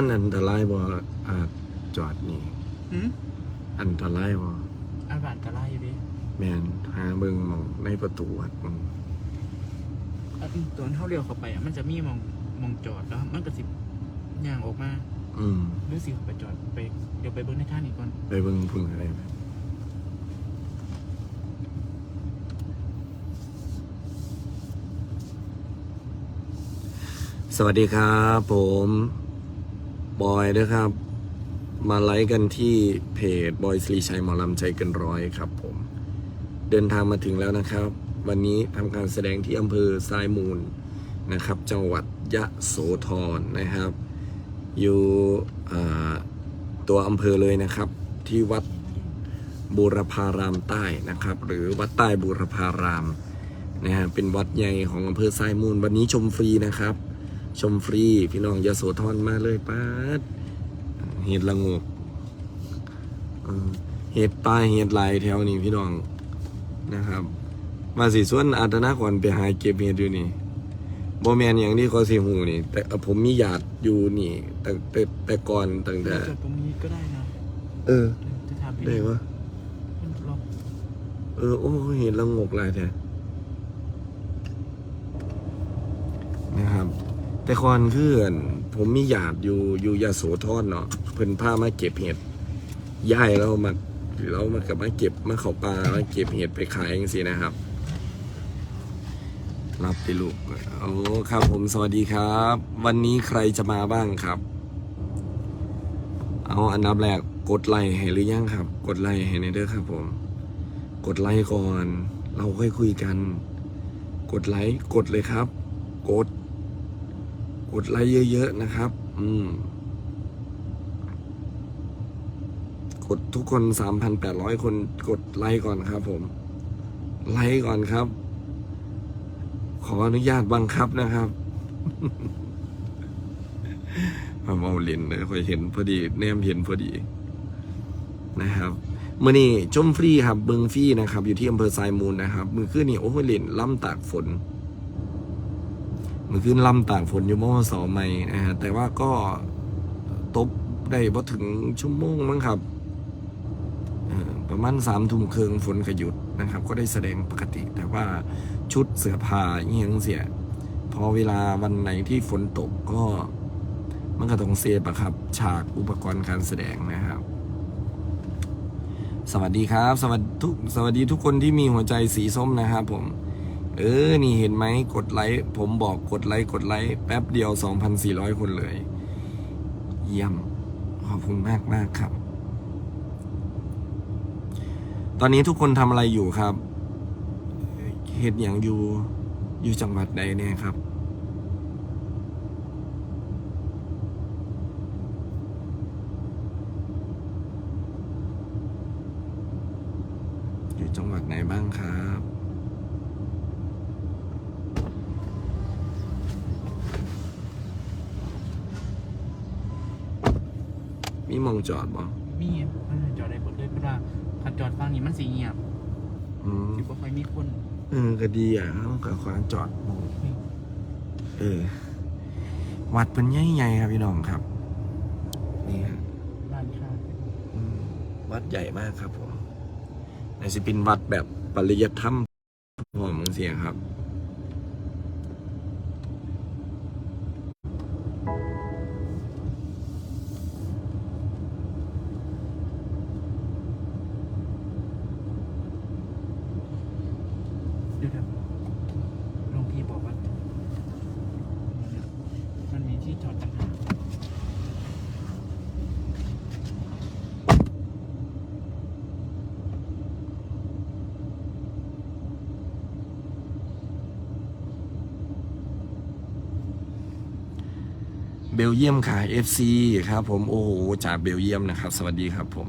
มันอันตรายบ่อาจจอดนี่ หืมอันตรายบ่อาบานกะไล่อยู่ดิแม่นหาเบิ่งหมองในประตูวัดมึงอะตอนเท่าเรียวเข้าไปอะมันจะมีมองมองจอดแล้ว มันก็สิย่างออกมาอืม หรือสิไปจอดไปเดี๋ยวไปเบิ้งในท่านี้ก่อนไปเบิ่งพึ่งอะไรไหมสวัสดีครับผม บอยนะครับ มาไลฟ์กันที่เพจบอยสีชัยหมอลำใจเกินร้อยครับผม เดินทางมาถึงแล้วนะครับ วันนี้ทำการแสดงที่อำเภอทรายมูลนะครับ จังหวัดยะโสธรนะครับ อยู่ตัวอำเภอเลยนะครับ ที่วัดบูรพารามใต้นะครับ หรือวัดใต้บูรพารามนะฮะเป็นวัดใหญ่ของอำเภอทรายมูลวันนี้ชมฟรีนะครับ ชมฟรี พี่น้องยะโสธรมาเลยป้าดเห็ดละโงกเออเห็ดป้ายเห็ดลายแถวนี้พี่น้องนะครับ มาสิส่วนอาตนาก่อนไปหาเก็บเห็ดอยู่นี่บ่แมนอย่างที่เขาสิหูนี่ แต่ผมมีญาติอยู่นี่ แต่แต่แต่ก่อนตั้งแต่จอดตรงนี้ก็ได้นะเออ จะทำได้วะมันลองเออ โอ้เห็นละงกหลายแท้นะครับ แต่ก่อนคืออั่นผมมีญาติอยู่อยู่ยาโสธรเนาะเพิ่นพามาเก็บเห็ดย้ายเรามาเรามากับมาเก็บมาเข้าป่ามาเก็บเห็ดไปขายอย่างสินะครับ รับไปลูกโอ้ครับผมสวัสดีครับ วันนี้ใครจะมาบ้างครับ เอาอันดับแรกกดไลค์ให้หรือยังครับ กดไลค์ให้ในเด้อครับ ผม กดไลค์ก่อน เราค่อยคุยกัน กดไลค์กดเลยครับ กด ดไลค์เยอะๆนะครับ อืม กดทุกคน3,800คนกดไลค์ก่อนครับ ผม ไลค์ก่อนครับ ขออนุญาตบังคับนะครับมเอาเล่นเลยคอยเห็นพอดี แนมเห็นพอดีนะครับเมื่อนี้ชมฟรีครับเบิงฟรีนะครับ อยู่ที่อำเภอทรายมูลนะครับ มือขึ้นนี่โอ้โหเล่นล่ำตากฝน มือขึ้นล่ำตากฝนอยู่มอสอไม่นะฮะแต่ว่าก็ตบได้พอถึงชั่วโมงมั้งครับประมาณสามทุ่มครึ่งฝนก็หยุดนะครับ ก็ได้แสดงปกติ แต่ว่าชุดเสื้อผ้าเงี้ยงเสีย พอเวลาวันไหนที่ฝนตกก็มันก็ต้องเซฟอะครับ ฉากอุปกรณ์การแสดงนะครับ สวัสดีครับ สวัสดีทุกสวัสดีทุกคนที่มีหัวใจสีส้มนะครับผม เออ นี่เห็นไหมกดไลค์ผมบอกกดไลค์กดไลค์แป๊บเดียว 2,400 คนเลย เยี่ยม ขอบคุณมากมากครับ ตอนนี้ทุกคนทำอะไรอยู่ครับเหตุอย่างอยู่อยู่จังหวัดใดเนี่ยครับอยู่จังหวัดไหนบ้างครับ มีหมองจอดบ่มีมันจอดได้หมดเลยเพราะว่าคันจอดฟังนี้มันสีเงียบอืมสิบ่ค่อยมีคนเออก็ดีอะเขาก็ขวางจอดหม้องเออ วัดเป็นใหญ่ๆครับพี่น้องครับ นี่ฮะร้านค้าอืมวัดใหญ่มากครับผมในสิเป็นวัดแบบปริยัติธรรมพอมึงเสียครับ เดี๋ยวเดี๋ยวหลวงพี่บอกว่า มันมีที่จอดต่างหาก เบลเยียมค่ะ FC ครับผมโอ้โหจากเบลเยียมนะครับ สวัสดีครับผม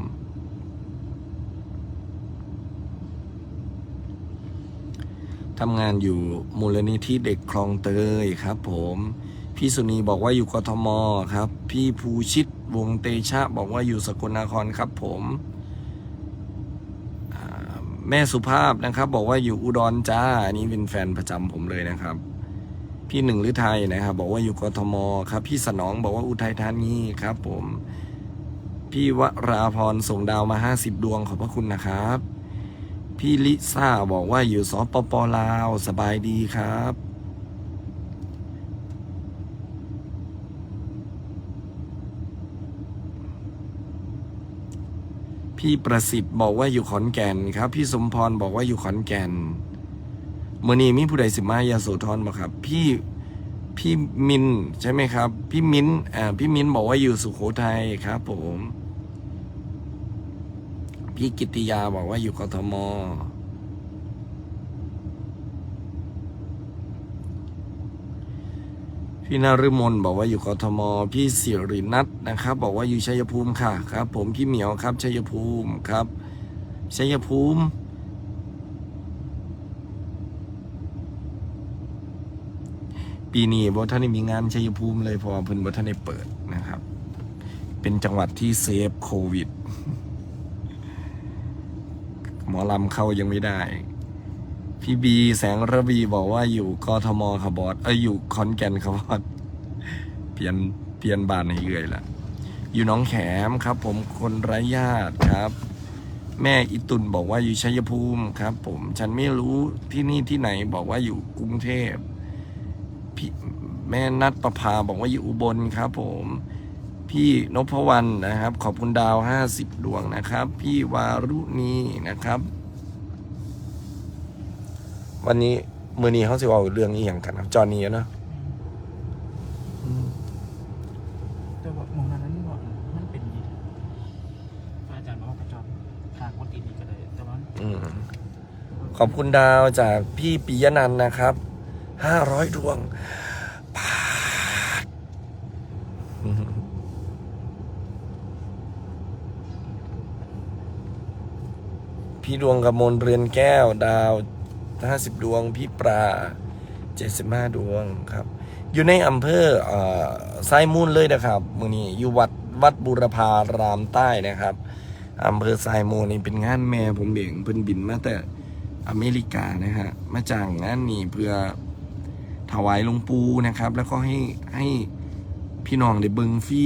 ทำงานอยู่มูลนิธิเด็กคลองเตยครับผม พี่สุนีบอกว่าอยู่กทมครับ พี่ภูชิตวงเตชะบอกว่าอยู่สกลนครครับผมแม่สุภาพนะครับ บอกว่าอยู่อุดรจ้าอันนี้เป็นแฟนประจำผมเลยนะครับ พี่หนึ่งฤทัยนะครับ บอกว่าอยู่กทมครับ พี่สนองบอกว่าอุทัยธานีครับ ผม พี่วราพรส่งดาวมาห้าสิบดวงขอบพระคุณนะครับ พี่ลิซ่าบอกว่าอยู่สปปลาวสบายดีครับพี่ประสิทธิ์บอกว่าอยู่ขอนแก่นครับ พี่สมพรบอกว่าอยู่ขอนแก่น มื่อนี้มีผู้ใดสิมายาโสธรบอกครับ พี่พี่มินใช่ไหมครับ พี่มินอ่าพี่มินบอกว่าอยู่สุโขทัยครับผม พี่กิติยาบอกว่าอยู่กทมพี่นฤมลบอกว่าอยู่กทม พี่สิรินัทนะครับ บอกว่าอยู่ชัยภูมิค่ะครับ ผมพี่เหมียวครับชัยภูมิครับชัยภูมิ ปีนี้บท่านได้มีงานชัยภูมิเลยพราะว่าเพิ่นบท่านได้เปิดนะครับ เป็นจังหวัดที่เซฟโควิด หมอลำเข้ายังไม่ได้ พี่บีแสงระวีบอกว่าอยู่กทมครับบอสเอ้ยอยู่ขอนแก่นครับบอสเปลี่ยนเปลี่ยนบ้านให้เอื่อยละอยู่น้องแขมครับ ผมคนไร้ญาติครับ แม่อิตุนบอกว่าอยู่ชัยภูมิครับ ผมฉันไม่รู้ที่นี่ที่ไหนบอกว่าอยู่กรุงเทพ พี่แม่นัดประภาบอกว่าอยู่อุบลครับผม พี่นพวรรณนะครับ ขอบคุณดาวห้าสิบดวงนะครับ พี่วารุณีนะครับ วันนี้มือนี้เขาสิเอาเรื่องนี้อย่างกันครับจอห์นนี่อะเนาะแต่ว่ามองนั้นนั้นว่ามันเป็นอยี่อาจารย์บอกว่ากระจอกทางวัดอีดีก็ได้แต่ว่าอืมขอบคุณดาวจากพี่ปิยนันท์นะครับ ห้าร้อยดวงปาดพี่ดวงกมลเรือนแก้ว ดาวห้าสิบดวง พี่ปลาเจ็ดสิบห้าดวงครับ อยู่ในอำเภอไซมูลเลยนะครับมือนี้อยู่วัดวัดบุรพารามใต้นะครับอำเภอไซมูลนี่เป็นงานแม่ผมเองเพิ่นบินมาแต่อเมริกานะฮะมาจ้างงานนี้เพื่อ ถวายหลวงปูนะครับ แล้วก็ให้ให้พี่น้องได้เบิงฟรี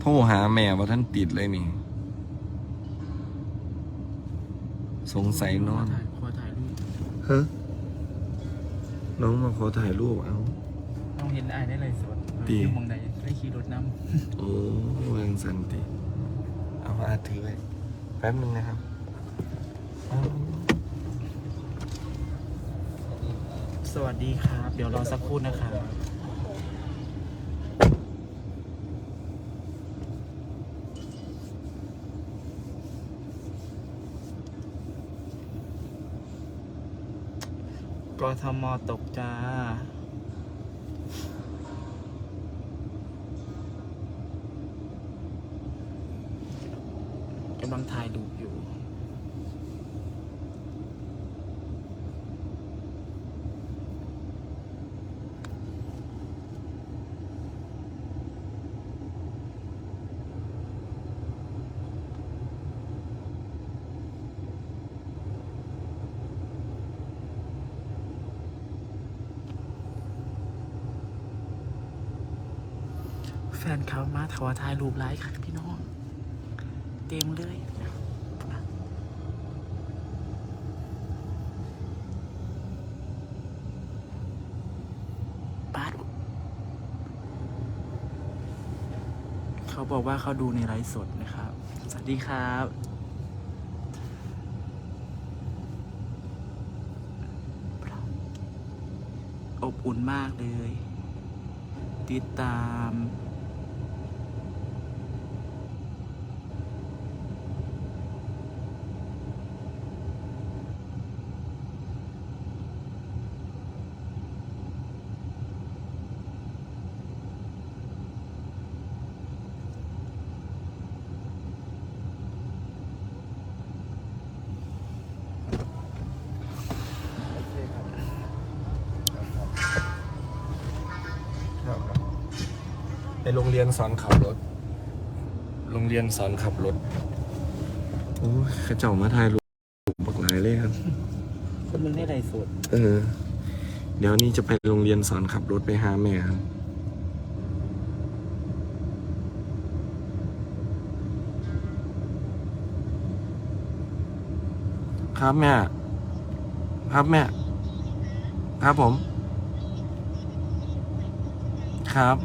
โทรหาแม่ว่าท่านติดเลยนี่ สงสัยนอนถ่ายขอถ่ายรูปเฮ้น้องมาขอถ่ายรูปเอา ต้องเห็นไอ้ได้เลยสดดี อยู่มองใดได้ขี่รถน้โอ้วางสันติ เอาอาถือไว้แป๊บนึงนะครับเอาำสวัสดีครับ เดี๋ยวรอสักครู่นะครับกทมตกจ้า กำลังถ่ายรูอยู่ แฟนเขามาขอถ่ายรูปไลฟ์ค่ะพี่น้อง เต็มเลย เขาบอกว่าเขาดูในไลฟ์สดนะครับ สวัสดีครับ อบอุ่นมากเลย ติดตาม ยนสอนขับรถ โรงเรียนสอนขับรถ โอ้ยเข้าเจ้ามาถ่ายรูปบักหลายเลยครับ คนหนึงได้ใดสุดเออ เดี๋ยวนี้จะไปโรงเรียนสอนขับรถไปหาแม่ครับ ครับแม่ ครับแม่ ครับผม ครับ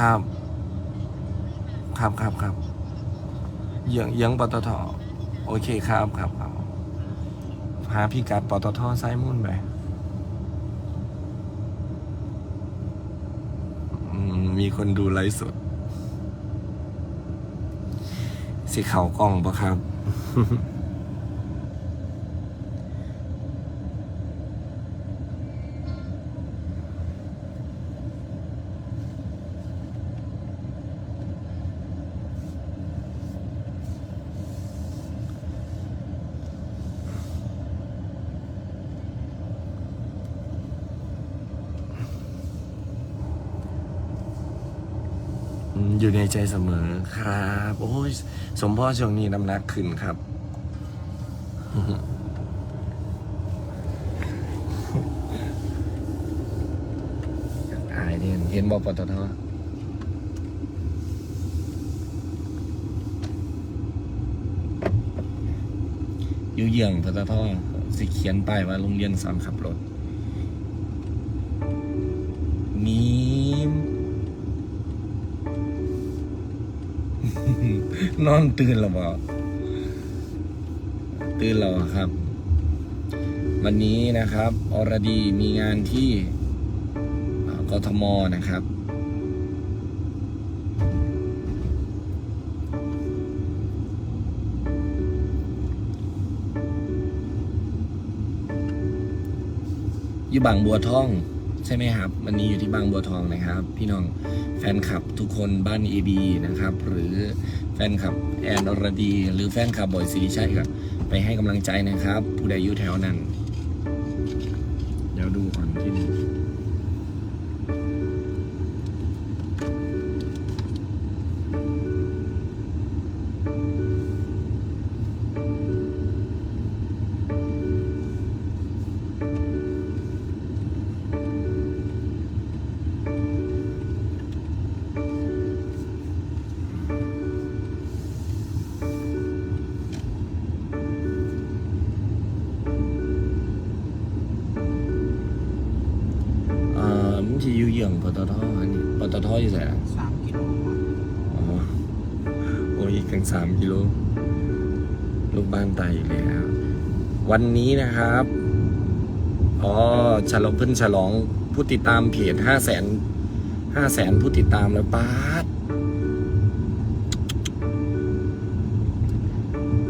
ครับ ครับครับครับเยื้องเยื้องปตทโอเคครับครับครับหาพี่กัดปตทไซมุ่นไปมมีคนดูไลฟ์สด สิเขากล้องปะครับ อยู่ในใจเสมอครับ โอ้ยสมพ่อช่วงนี้น้ำหนักขึ้นครับ อายเนี่ยเห็นบอปตทอยู่เยี่ยงปตทสิเขียนป้ายว่าโรงเรียนสอนขับรถ นอนตื่นแล้วบ่ตื่นแล้วครับ วันนี้นะครับอรดีมีงานที่กทมนะครับ อยู่บางบัวทอง ใช่ไหมครับ วันนี้อยู่ที่บางบัวทองนะครับ พี่น้อง แฟนคลับทุกคนบ้านเอบีนะครับ หรือแฟนคลับแอนอรดี หรือแฟนคลับบอยสิริชัยครับไปให้กำลังใจนะครับ ผู้ใดอยู่แถวนั้น ปตทอันนี้ปตทอยู่ไหนสามกิโลกว่าอ๋อโอ้ยอีกตั้งสามกิโลลูกบ้านไตอีกแล้ววันนี้นะครับอ๋อฉลองเพิ่นฉลองผู้ติดตามเพจห้าแสนห้าแสนผู้ติดตามแล้วป้าด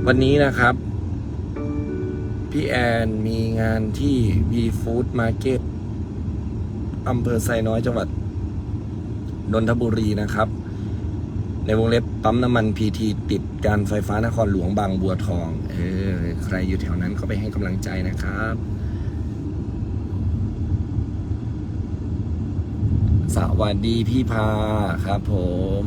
วันนี้นะครับ พี่แอนมีงานที่ V Food Market อำเภอไซน้อยจังหวัดนนทบุรีนะครับ ในวงเล็บปั๊มน้ำมันพีทีติดการไฟฟ้านครหลวงบางบัวทอง เออ ใครอยู่แถวนั้นก็ไปให้กำลังใจนะครับสวัสดีพี่พาครับผม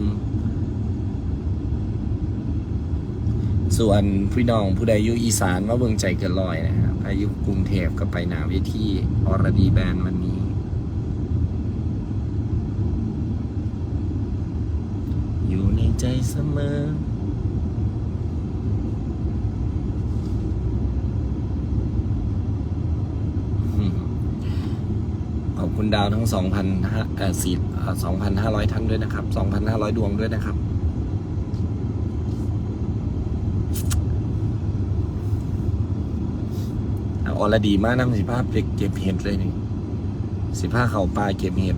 ส่วนพี่น้องผู้ใดอยู่อีสานว่าเบิ่งใจเกินลอยนะครับอายุกรุงเทพก็ไปหนาเวทีอรดีแบนด์วันนี้ อยู่ ใจเสมอ ขอบคุณดาวทั้ง2,000ห้าเอ่อสี่เอ่อ2,500 ท่านด้วยนะครับ 2,500 ดวงด้วยนะครับออรดีมากนำสิภาพเด็กเก็บเห็ดเลยนี่สิผ้าเขาปลาเก็บเห็ด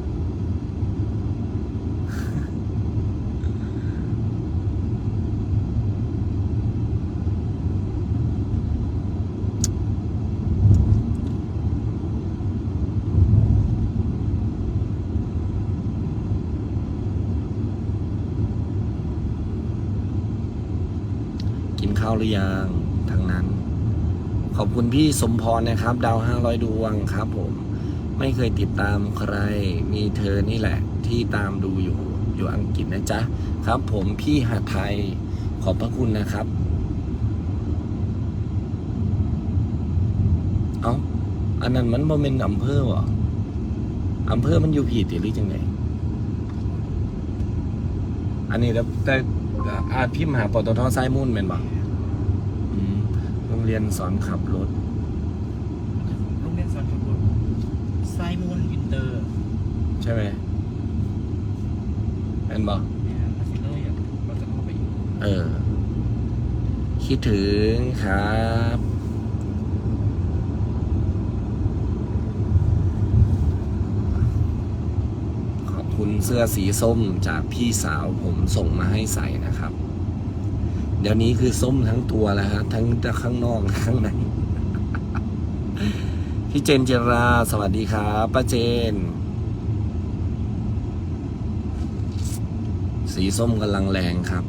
กินข้าวหรือยังทางนั้น ขอบคุณพี่สมพรนะครับ ดาวห้าร้อยดวงครับผมไม่เคยติดตามใคร มีเธอนี่แหละ ที่ตามดูอยู่อยู่อังกฤษนะจ๊ะ ครับ ผมพี่หาไทยขอบพระคุณนะครับ เอาอันนั้นมันบ่เป็นอำเภอวะอำเภอมันอยู่ผิดหรือจังไงอันนี้แล้ วแต่อาจพิมพ์หาปตทไซมุนเป็นบ่อืมโรงเรียนสอนขับรถ โรงเรียนสอนขับรถไซมูนอินเตอร์ใช่ไหมเป็นบ่เนี่ยมาซิเลอร์อย่างเราจะเข้าไปอยู่ เออ คิดถึงครับ ขอบ คุณเสื้อสีส้มจากพี่สาวผมส่งมาให้ใส่นะครับ เดี๋ยวนี้คือส้มทั้งตัวแล้วฮะทั้งข้างนอกข้างในพี่เจนเจราสวัสดีครับป้าเจน สีส้มกำลังแรงครับ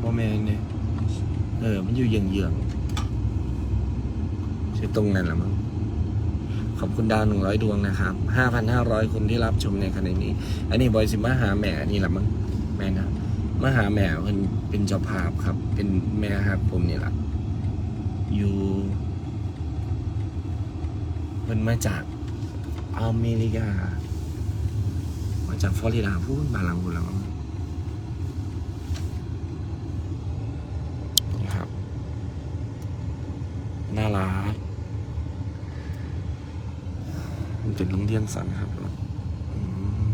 โมเมนเนี่ยเออมันอยู่เยืองเยืองใช่ตรงนั้นแหละมั้งขอบคุณดาวหนึ่งร้อยดวงนะครับห้าพันห้าร้อยคนที่รับชมในขณะนี้ อันนี้บอยสิมาหาแม่นี่แหละมั้งแม่นะมาหาแม่เพิ่นเป็นเจ้าภาพครับ เป็นแม่ฮักผมนี่แหละอยู่เพิ่นมาจากอเมริกา มาจากฟลอริดาพูดบาลังพูแล้วมั้ง นี่ครับ น่ารักมันเป็นโรงเรียนสันครับอืม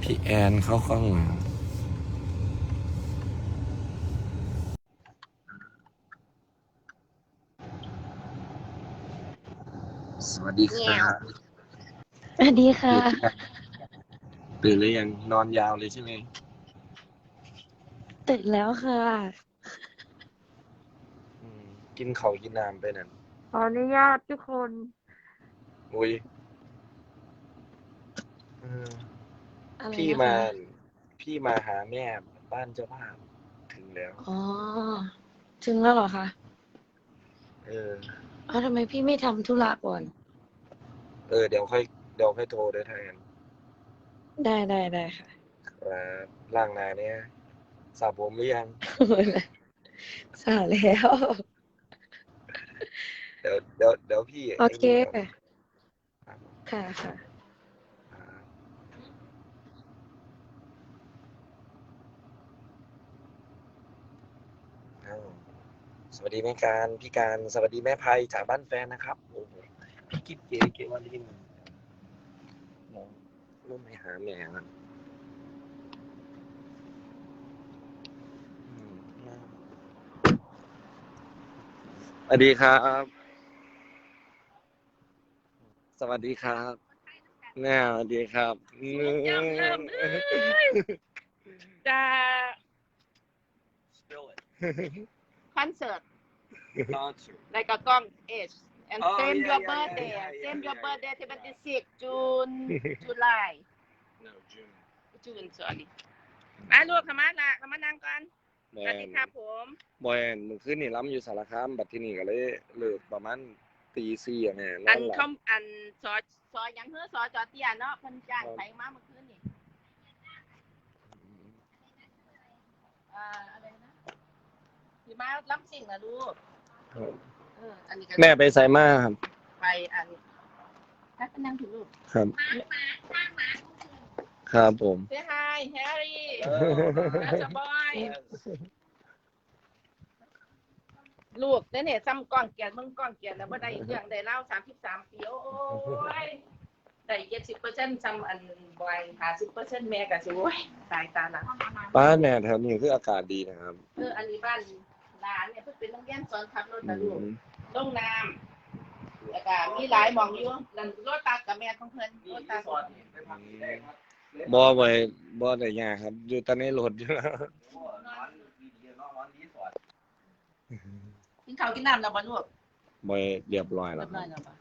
พี่แอนเข้าข้างหลังสวัสดีครับสวัสดีค่ะ ตื่นหรือยังนอนยาวเลยใช่ไหม ตื่นแล้วค่ะอืม กินเขาวกินน้ำไปนั่นขออนุญาตทุกคน อุ้ยเอออะไรพี่นะคะมา พี่มาหาแม่บ้านเจ้าภาพถึงแล้ว อ๋อ ถึงแล้วเหรอคะเออ เอ้าทำไมพี่ไม่ทำธุระก่อน เออ เดี๋ยวค่อยเดี๋ยวค่อยโทรได้แทนได้ได้ได้ค่ะ ครับล่างหนาเนี่ยสระผมหรือยัง สาแล้ว เดี๋ยวเดี๋ยวเดี๋ยวพี่โอเคไนี่ก่อนค่ะค่ะครับอ้าวสวัสดีแม่การพี่การสวัสดีแม่ภัยจากบ้านแฟนนะครับโอ้โหพี่กิ๊บเก๋เก๋วันนี้น้องร่วมไปหาแม่กันอืมน่า สวัสดีครับ สวัสดีครับแน่สวัสดีครับจะ concert like a gong age and Oh, same yeah, your yeah, birthday yeah, yeah, same yeah, your yeah. birthday 26 June July No, June. June sorry มาลูกขมาละขมานั่งก่อน บสอวัสยดีครับผมบอยมึงขึ้นนี่ล้ำอยู่สารคามบัดที่นี่ก็เลยเลิกประมาณตีสี่อะแม่นอัอนนหลัเขาบอันซอซอหยังเฮ้อซอจอเตียเนาะเพิ่นจ้างไผมาเมื่อคืนนี่อ่าอะไรนะสิมาล้ำสิ่งนะลูกเอออันนี้ก็แม่ไปไซมาครับ ไปอันถ้าเป็นนั่งถึงลูกครับ ครับผม Say hi Harry สบอยลู กเนี่ยเนี่ยซ้ำกล้องเกียนมึงกล้องเกียนแล้วว่าได้เรื่องได้เล่าสามสิบสามปีโอ้ยได้เจ็ดสิบเปอร์เซ็นต์ซ้ำอันบอยหาสิบเปอร์เซ็นต์แม่ก็สิโอ้ยตายตาละบ้านแม่แถวนี้คืออากาศดีนะครับเอออันนี้บ้านหลานเนี่ยเพิ่งเป็นโรงเรียนสอนขับรถอืนะลูกมลงน้ำแล้วก็มีหลายหมองอยู่นั่นรถตัดกับแม่ของเพิ่นรถตัดบ่บ่บ่ได้ยากครับ อยู่แต่ในรถอยู่แล้ว กินข้าวกินน้ำแล้วบ่ลูกบ่เรียบร้อยเรีแล้ยวบคร้รัอบยแล้วบ่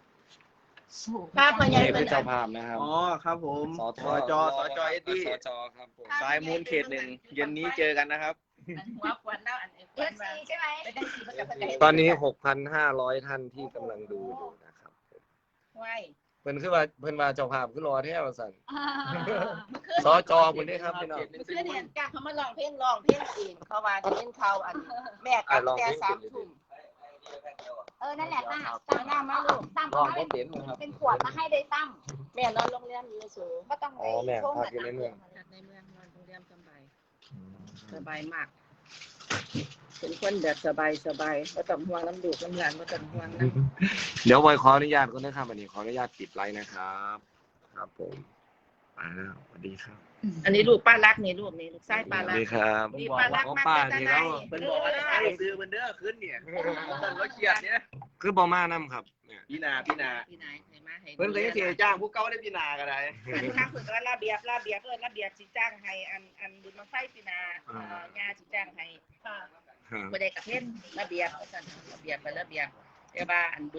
ภาพมันใหญ่นี่เป็คืนอเจ้าภาพนะครับ อ๋อครับผมสอทสจสจเอ็ดดี้ สจครับผม สายมูลเขตหนึ่งเย็นนี้เจอกันนะครับ อันหัวควันเล่าอันเอฟเอฟซีใช่ไหมไม่ได้สีมันกับประเทศตอนนี้ 6,500 ท่านที่กำลังดูอยู่นะครับ ไว้เพิ่นคือว่าเพิ่นว่าเจ้าภาพคือรอแท้ว่าซั่นสจพุ่นเด้ครับพี่น้องเมื่อคืนเห็นกาเขามาลองเพลงลองเพลงเองเขาว่าเพลงเขาอัน แม่กลับแต่สามทุ่ม เออ นั่นแหละป้าตั้งหน้ามาลูกตั้มน้องเอาบ่เป็นนะครับ เป็นขวดมาให้ได้ตั้มแม่นอนโรงแรมอยู่ในสูงก็ต้องอ๋อแม่พักอยู่ในเมืองในเมืองนอนโรงแรมสบายสบายมาก เป็นคนแบบสบายสบายไม่ต้องห่วงน้ำดูกน้ำหลานไม่ต้องห่วงน้ำเดี๋ยวบอยขออนุญาตก่อนนะครับวันนี้ขออนุญาตปิดไลน์นะครับ ครับผมไปแล้วสวัสดีครับ อันนี้ลูกป้ารักนี่ลูกนี่ลูกไส้ปลาสวัรัสกดีครับนี่ปลารักของมากป้าแต่ที่ไหนเราเพิ่นบอกว่าจะให้ซื้อเพิ่นเด้อขึ้นเนี่ยเพิ่นว่าเครียดเนี่ยคือบอมานํครับเนี่ยพี่นาพี่นาที่ไหนไหนมาให้เพิ่นก็ยังสิให้จ้างผู้เก่าได้พี่นาก็ได้อันข้างคือว่าระเบียบระเบียบเออระเบียบสิจ้างให้อันอันบุญมาไฟปีนาเอ่องาสิจ้างให้ครับบ่ได้กระเพ่นระเบียบว่าซั่นระเบียบไประเบียบแต่ว่าอันบุญ